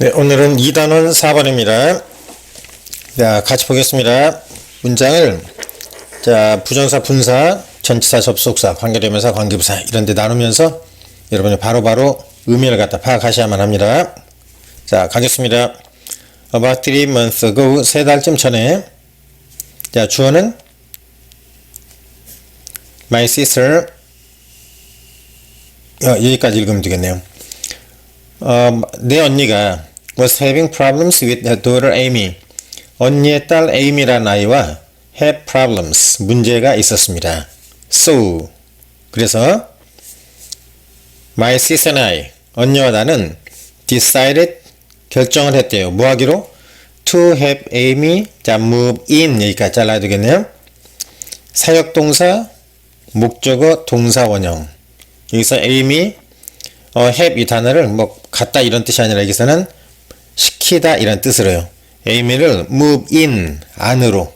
네, 오늘은 2단원 4번입니다. 자, 같이 보겠습니다. 문장을, 자, 부정사, 분사, 전치사, 접속사, 관계대명사, 관계부사, 이런 데 나누면서 여러분이 바로 바로 의미를 갖다 파악하셔야만 합니다. 자, 가겠습니다. About three months ago, 세 달쯤 전에, 자, 주어는 My sister, 어, 여기까지 읽으면 되겠네요. 어, 내 언니가 was having problems with her daughter Amy. 언니의 딸 에이미라는 아이와 had problems, 문제가 있었습니다. So, 그래서 my sister and I, 언니와 나는 decided, 결정을 했대요. 뭐 하기로? to have Amy, 자, move in, 여기까지 잘라야 되겠네요. 사역동사, 목적어, 동사 원형. 여기서 Amy, 어, have 이 단어를 뭐 갖다 이런 뜻이 아니라 여기서는 시키다 이런 뜻으로요. 에이미를 move in 안으로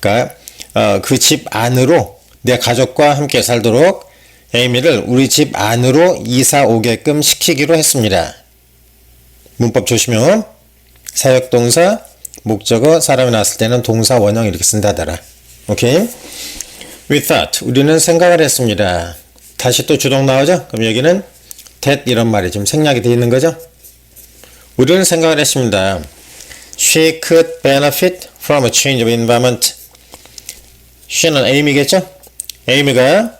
그러니까 어, 그 집 안으로 내 가족과 함께 살도록 에이미를 우리 집 안으로 이사 오게끔 시키기로 했습니다. 문법 조심요. 사역동사, 목적어, 사람이 나왔을 때는 동사 원형 이렇게 쓴다더라. 오케이? We thought 우리는 생각을 했습니다. 다시 또 주동 나오죠? 그럼 여기는 that 이런 말이 지금 생략이 되어 있는 거죠? 우리는 생각을 했습니다. She could benefit from a change of environment. she는 에이미겠죠? 에이미가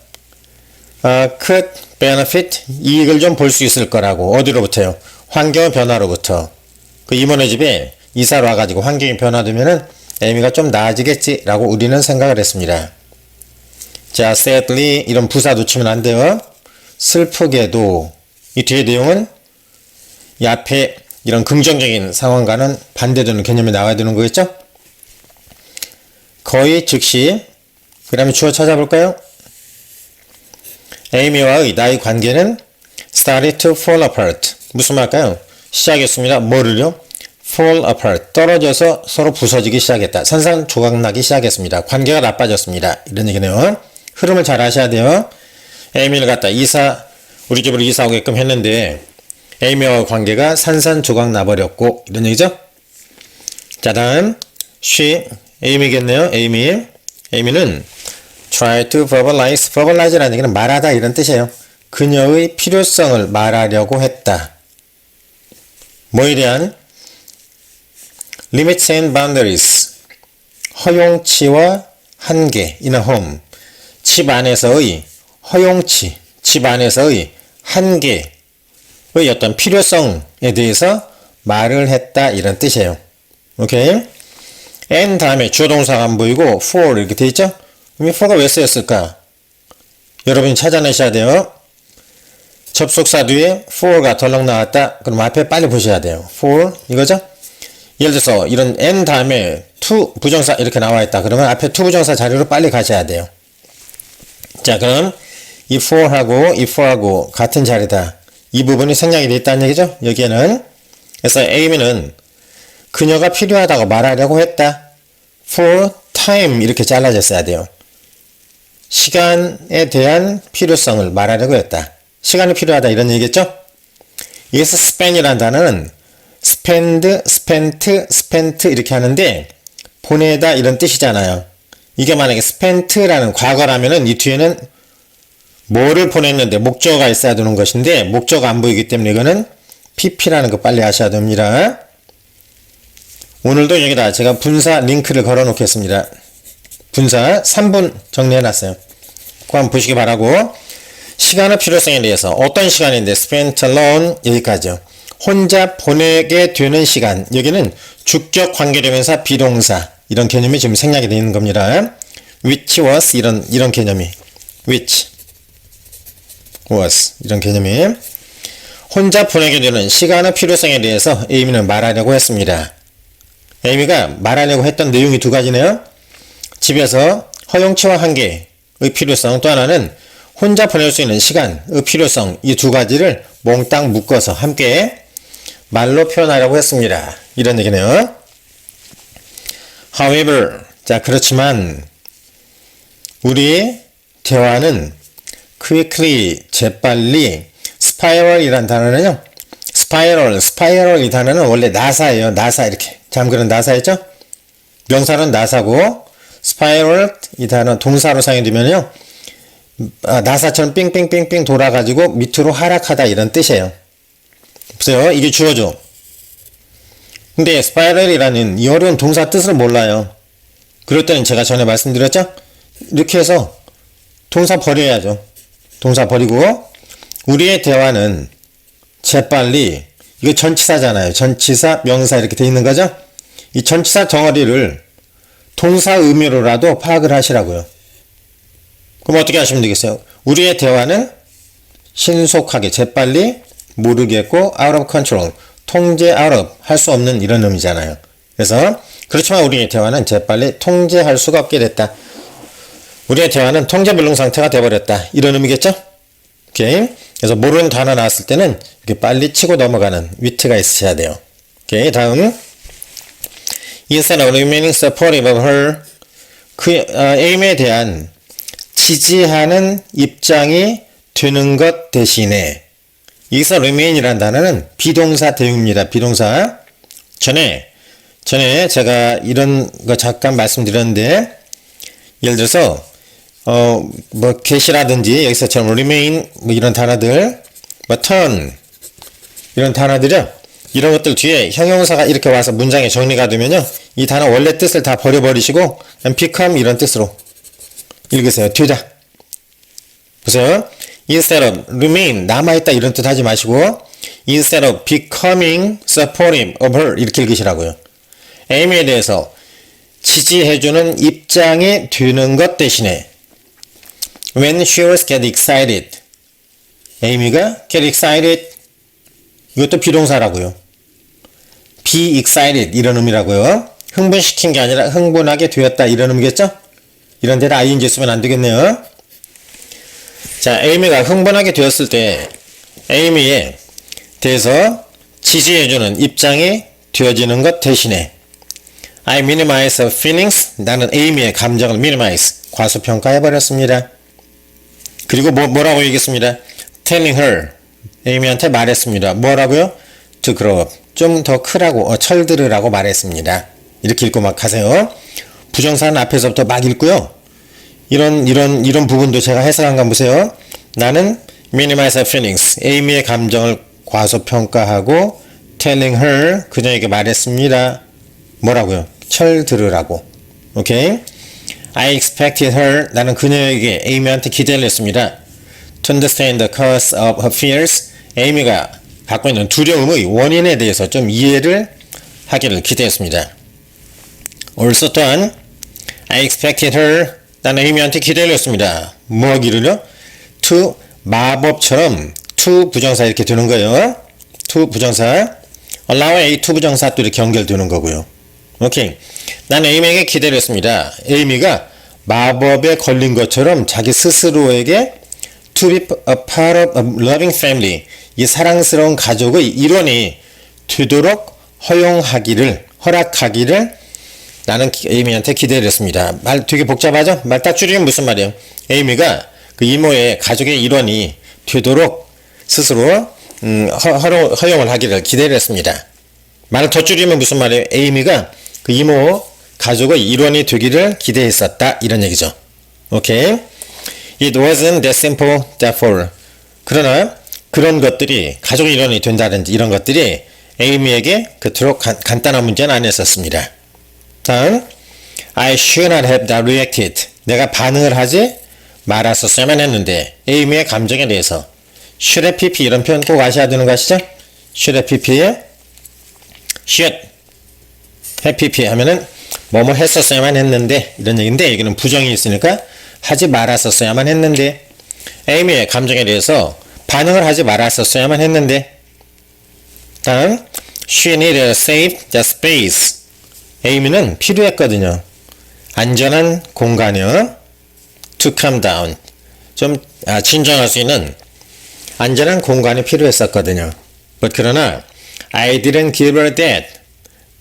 아, could benefit 이익을 좀 볼 수 있을 거라고 어디로부터요? 환경 변화로부터 그 이모네 집에 이사를 와가지고 환경이 변화되면은 에이미가 좀 나아지겠지라고 우리는 생각을 했습니다. 자, sadly 이런 부사 놓치면 안 돼요. 슬프게도 이 뒤에 내용은 이 앞에 이런 긍정적인 상황과는 반대되는 개념이 나와야 되는 거겠죠? 거의 즉시 그 다음에 주어 찾아볼까요? 에이미와의 나의 관계는 started to fall apart 무슨 말일까요? 시작했습니다. 뭐를요? fall apart 떨어져서 서로 부서지기 시작했다. 산산조각나기 시작했습니다. 관계가 나빠졌습니다. 이런 얘기네요. 흐름을 잘 아셔야 돼요. 에이미를 갖다 이사 우리 집으로 이사 오게끔 했는데 에이미와 관계가 산산조각 나버렸고 이런 얘기죠. 자 다음 she 에이미겠네요. 에이미 에이미는 try to verbalize verbalize라는 얘기는 말하다 이런 뜻이에요. 그녀의 필요성을 말하려고 했다. 뭐에 대한 limits and boundaries 허용치와 한계 in a home 집 안에서의 허용치 집 안에서의 한계의 어떤 필요성에 대해서 말을 했다 이런 뜻이에요. 오케이? and 다음에 주어 동사가 안 보이고 for 이렇게 돼 있죠? 그럼 이 for가 왜 쓰였을까? 여러분이 찾아내셔야 돼요. 접속사 뒤에 for가 덜렁 나왔다. 그럼 앞에 빨리 보셔야 돼요. for 이거죠? 예를 들어서 이런 and 다음에 to 부정사 이렇게 나와 있다. 그러면 앞에 to 부정사 자리로 빨리 가셔야 돼요. 자, 그럼 이 for하고 이 for하고 같은 자리다. 이 부분이 생략이 돼 있다는 얘기죠? 여기에는. 그래서 Amy는 그녀가 필요하다고 말하려고 했다. for time 이렇게 잘라졌어야 돼요. 시간에 대한 필요성을 말하려고 했다. 시간이 필요하다 이런 얘기겠죠? 여기서 span이라는 단어는 spend, spent, spent 이렇게 하는데 보내다 이런 뜻이잖아요. 이게 만약에 spent라는 과거라면은 이 뒤에는 뭐를 보냈는데 목적어가 있어야 되는 것인데 목적어가 안 보이기 때문에 이거는 pp라는 거 빨리 아셔야 됩니다. 오늘도 여기다 제가 분사 링크를 걸어 놓겠습니다. 분사 3분 정리해 놨어요. 그거 한번 보시기 바라고 시간의 필요성에 대해서 어떤 시간인데 spent alone 여기까지요. 혼자 보내게 되는 시간 여기는 주격 관계대명사 비동사 이런 개념이 지금 생략이 되어 있는 겁니다. which was 이런 이런 개념이 which was 이런 개념이 혼자 보내게 되는 시간의 필요성에 대해서 에이미는 말하려고 했습니다. 에이미가 말하려고 했던 내용이 두 가지네요. 집에서 허용치와 한계의 필요성 또 하나는 혼자 보낼 수 있는 시간의 필요성 이 두 가지를 몽땅 묶어서 함께 말로 표현하려고 했습니다. 이런 얘기네요. However, 자 그렇지만 우리 대화는 quickly 재빨리 spiral이란 단어는요. spiral, spiral 이 단어는 원래 나사예요. 나사 이렇게 잠그는 나사였죠? 명사는 나사고 spiral 이 단어 동사로 사용되면요. 아, 나사처럼 삥삥삥삥 돌아가지고 밑으로 하락하다 이런 뜻이에요. 보세요. 이게 주어죠. 근데 spiral이라는 이 어려운 동사 뜻을 몰라요. 그럴 때는 제가 전에 말씀드렸죠? 이렇게 해서 동사 버려야죠. 동사 버리고 우리의 대화는 재빨리 이거 전치사잖아요. 전치사, 명사 이렇게 돼 있는 거죠? 이 전치사 덩어리를 동사 의미로라도 파악을 하시라고요. 그럼 어떻게 하시면 되겠어요? 우리의 대화는 신속하게 재빨리 모르겠고 out of control 통제 out of 할 수 없는 이런 의미잖아요. 그래서 그렇지만 우리의 대화는 재빨리 통제할 수가 없게 됐다. 우리의 대화는 통제불능 상태가 돼버렸다. 이런 의미겠죠? 오케이. 그래서 모르는 단어 나왔을 때는 이렇게 빨리 치고 넘어가는 위트가 있으셔야 돼요. 오케이. 다음. Instead of remaining supportive of her, 그, 어, 에임에 대한 지지하는 입장이 되는 것 대신에 여기서 remain이라는 단어는 비동사 대용입니다. 비동사. 전에 전에 제가 이런 거 잠깐 말씀드렸는데 예를 들어서 어 뭐 get이라든지 여기서처럼 remain 뭐 이런 단어들 뭐 turn 이런 단어들이요. 이런 것들 뒤에 형용사가 이렇게 와서 문장에 정리가 되면요. 이 단어 원래 뜻을 다 버려버리시고 become 이런 뜻으로 읽으세요. 되다. 보세요. instead of remain 남아있다 이런 뜻 하지 마시고 instead of becoming supportive of her 이렇게 읽으시라고요. 에이미에 대해서 지지해주는 입장이 되는 것 대신에 when she was get excited 에이미가 get excited 이것도 비동사라고요. be excited 이런 의미라고요. 흥분시킨 게 아니라 흥분하게 되었다 이런 의미겠죠? 이런 데다 ing 쓰면 안 되겠네요. 자, 에이미가 흥분하게 되었을 때 에이미에 대해서 지지해주는 입장이 되어지는 것 대신에 I minimize feelings. 나는 에이미의 감정을 minimize, 과소평가해버렸습니다. 그리고 뭐, 뭐라고 얘기했습니다. telling her, 에이미한테 말했습니다. 뭐라고요? to grow up. 좀 더 크라고, 어, 철들으라고 말했습니다. 이렇게 읽고 막 하세요. 부정사는 앞에서부터 막 읽고요. 이런, 이런, 이런 부분도 제가 해석한 거 보세요. 나는 minimize her feelings. 에이미의 감정을 과소평가하고 telling her, 그녀에게 말했습니다. 뭐라고요? 철 들으라고. 오케이? I expected her. 나는 그녀에게 에이미한테 기대를 했습니다. To understand the cause of her fears. 에이미가 갖고 있는 두려움의 원인에 대해서 좀 이해를 하기를 기대했습니다. also 또한 I expected her. 나는 에이미한테 기대를 했습니다. 뭐 하기를요? to 마법처럼 to 부정사 이렇게 되는 거예요. to 부정사. allow a to 부정사 또 이렇게 연결되는 거고요. 오케이. 난 에이미에게 기대를 했습니다. 에이미가 마법에 걸린 것처럼 자기 스스로에게 to be a part of a loving family 이 사랑스러운 가족의 일원이 되도록 허용하기를 허락하기를 나는 에이미한테 기대를 했습니다. 말 되게 복잡하죠? 말 딱 줄이면 무슨 말이에요? 에이미가 그 이모의 가족의 일원이 되도록 스스로 음, 허, 허, 허용을 하기를 기대를 했습니다. 말을 더 줄이면 무슨 말이에요? 에이미가 그 이모 가족의 일원이 되기를 기대했었다 이런 얘기죠. 오케이. It wasn't that simple, therefore. 그러나 그런 것들이 가족 일원이 된다든지 이런 것들이 에이미에게 그토록 간, 간단한 문제는 아니었었습니다. 다음, I should not have that reacted. 내가 반응을 하지 말았었어야만 했는데 에이미의 감정에 대해서 should have pp 이런 표현 꼭 아셔야 되는 거 아시죠? should have pp에 should pp 하면은 뭐뭐 했었어야만 했는데 이런 얘기인데 여기는 부정이 있으니까 하지 말았었어야만 했는데. 에이미의 감정에 대해서 반응을 하지 말았었어야만 했는데. 다음 she needed save the space. 에이미는 필요했거든요. 안전한 공간이요. To calm down. 좀 아, 진정할 수 있는 안전한 공간이 필요했었거든요. But 그러나 I didn't give her that.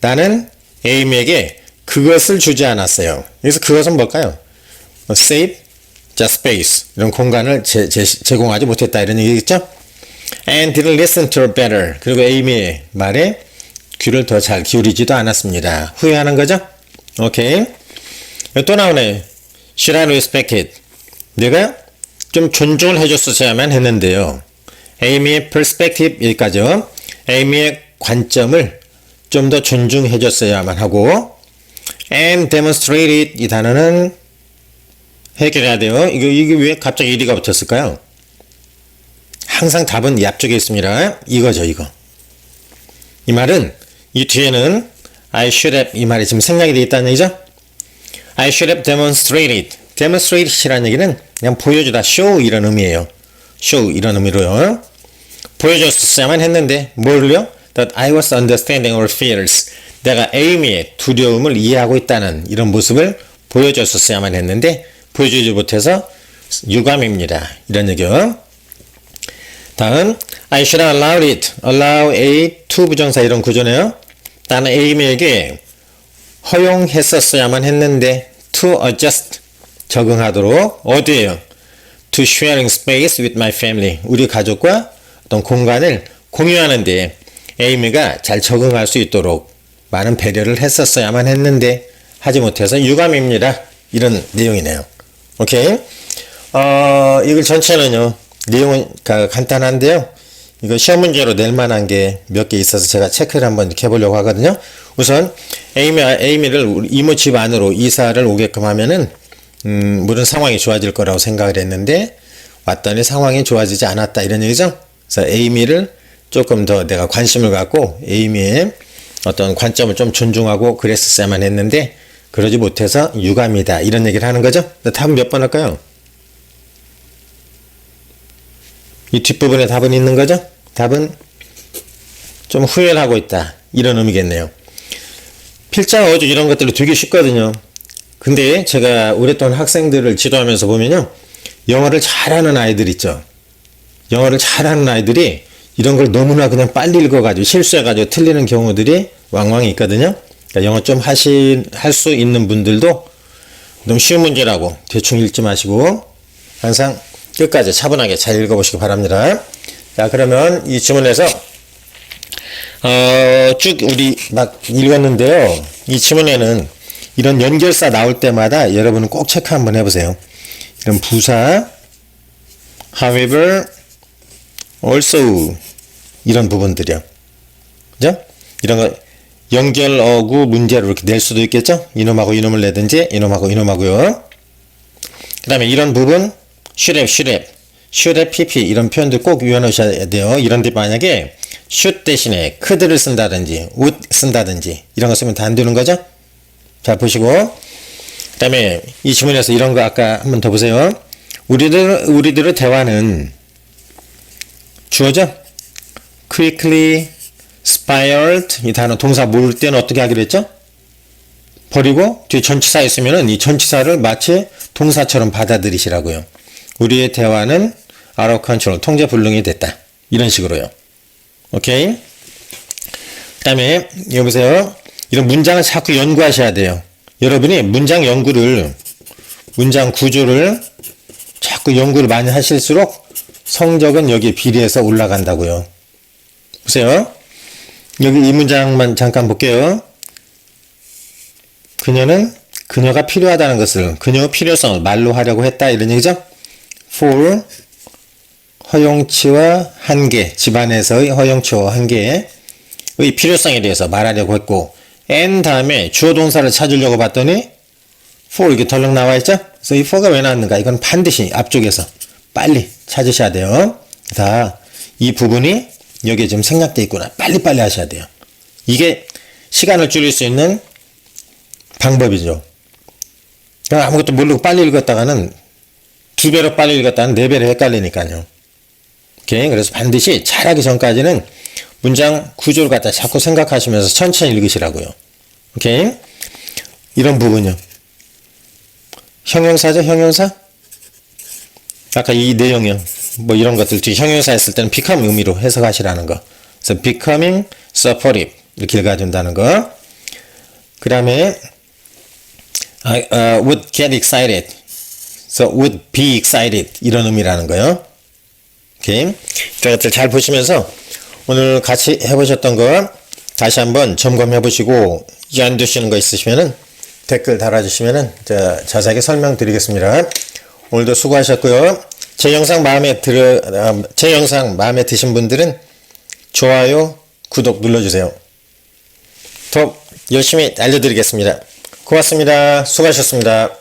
나는 에이미에게 그것을 주지 않았어요. 그래서 그것은 뭘까요? save the space 이런 공간을 제, 제, 제공하지 못했다 이런 얘기겠죠? and didn't listen to her better. 그리고 에이미의 말에 귀를 더 잘 기울이지도 않았습니다. 후회하는 거죠? 오케이. 또 나오네. Should I respect it? 내가 좀 존중을 해줬어야만 했는데요. 에이미의 perspective 여기까지요. 에이미의 관점을 좀 더 존중해줬어야만 하고 and demonstrate it 이 단어는 해결해야 돼요. 이거 이게 왜 갑자기 1위가 붙었을까요? 항상 답은 이 앞쪽에 있습니다. 이거죠, 이거. 이 말은 이 뒤에는 I should have 이 말이 지금 생략이 되어 있다는 얘기죠. I should have demonstrated. demonstrate이라는 얘기는 그냥 보여주다, show 이런 의미예요. show 이런 의미로요. 보여줬어야만 했는데 뭘요? That I was understanding our fears. 내가 에이미의 두려움을 이해하고 있다는 이런 모습을 보여줬었어야만 했는데 보여주지 못해서 유감입니다. 이런 얘기요. 다음 I should allowed it. allow a to 부정사 이런 구조네요. 나는 에이미에게 허용했었어야만 했는데 to adjust 적응하도록 어디에요? to sharing space with my family 우리 가족과 어떤 공간을 공유하는데 에이미가 잘 적응할 수 있도록 많은 배려를 했었어야만 했는데 하지 못해서 유감입니다. 이런 내용이네요. 오케이. 어, 이걸 전체는요. 내용은 가- 간단한데요. 이거 시험 문제로 낼 만한 게 몇 개 있어서 제가 체크를 한번 이렇게 해보려고 하거든요. 우선 에이미, 에이미를 이모 집 안으로 이사를 오게끔 하면은 음, 물론 상황이 좋아질 거라고 생각을 했는데 왔더니 상황이 좋아지지 않았다 이런 얘기죠. 그래서 에이미를 조금 더 내가 관심을 갖고 에이미의 어떤 관점을 좀 존중하고 그랬었어야만 했는데 그러지 못해서 유감이다 이런 얘기를 하는 거죠. 답은 몇 번 할까요? 이 뒷부분에 답은 있는 거죠? 답은 좀 후회를 하고 있다. 이런 의미겠네요. 필자 어조 이런 것들이 되게 쉽거든요. 근데 제가 오랫동안 학생들을 지도하면서 보면요. 영어를 잘하는 아이들 있죠. 영어를 잘하는 아이들이 이런 걸 너무나 그냥 빨리 읽어가지고 실수해가지고 틀리는 경우들이 왕왕 있거든요. 그러니까 영어 좀 하신, 할 수 있는 분들도 너무 쉬운 문제라고 대충 읽지 마시고 항상 끝까지 차분하게 잘 읽어보시기 바랍니다. 자, 그러면 이 지문에서 어, 쭉 우리 막 읽었는데요. 이 지문에는 이런 연결사 나올 때마다 여러분은 꼭 체크 한번 해보세요. 이런 부사, however, also 이런 부분들이요. 그죠? 이런 거 연결 어구 문제로 이렇게 낼 수도 있겠죠? 이놈하고 이놈을 내든지 이놈하고 이놈하고요. 그 다음에 이런 부분 have, should have pp 이런 표현들 꼭 외워놓으셔야 돼요. 이런 데 만약에 should 대신에 could를 쓴다든지 would 쓴다든지 이런 거 쓰면 다 안 되는 거죠? 자 보시고 그 다음에 이 지문에서 이런 거 아까 한번 더 보세요. 우리들 우리들의 대화는 주어죠? quickly spiraled 이 단어 동사 모을 때는 어떻게 하기로 했죠? 버리고 뒤에 전치사 있으면은 이 전치사를 마치 동사처럼 받아들이시라고요. 우리의 대화는 of control 통제 불능이 됐다. 이런 식으로요. 오케이? 그 다음에 여기 보세요. 이런 문장을 자꾸 연구하셔야 돼요. 여러분이 문장 연구를 문장 구조를 자꾸 연구를 많이 하실수록 성적은 여기에 비례해서 올라간다고요. 보세요. 여기 이 문장만 잠깐 볼게요. 그녀는 그녀가 필요하다는 것을 그녀의 필요성을 말로 하려고 했다 이런 얘기죠. for 허용치와 한계 집안에서의 허용치와 한계의 필요성에 대해서 말하려고 했고 and 다음에 주어 동사를 찾으려고 봤더니 for 이렇게 덜렁 나와 있죠. 그래서 이 for가 왜 나왔는가? 이건 반드시 앞쪽에서 빨리 찾으셔야 돼요. 자, 이 부분이 여기에 지금 생략되어 있구나. 빨리빨리 하셔야 돼요. 이게 시간을 줄일 수 있는 방법이죠. 아무것도 모르고 빨리 읽었다가는 두 배로 빨리 읽었다는 네 배로 헷갈리니까요. 오케이. 그래서 반드시 잘하기 전까지는 문장 구조를 갖다 자꾸 생각하시면서 천천히 읽으시라고요. 오케이. 이런 부분요. 형용사죠, 형용사? 아까 이 내용이요. 뭐 이런 것들 뒤 형용사 했을 때는 become 의미로 해석하시라는 거. 그래서 becoming supportive 이렇게 읽어준다는 거. 그 다음에 I uh, would get excited. So would be excited 이런 의미라는 거요. 오케이. 이런 것들 잘 보시면서 오늘 같이 해보셨던 거 다시 한번 점검해 보시고 이해 안 되시는 거 있으시면은 댓글 달아주시면은 자, 자세하게 설명드리겠습니다. 오늘도 수고하셨고요. 제 영상 마음에 들어, 아, 제 영상 마음에 드신 분들은 좋아요, 구독 눌러주세요. 더 열심히 알려드리겠습니다. 고맙습니다. 수고하셨습니다.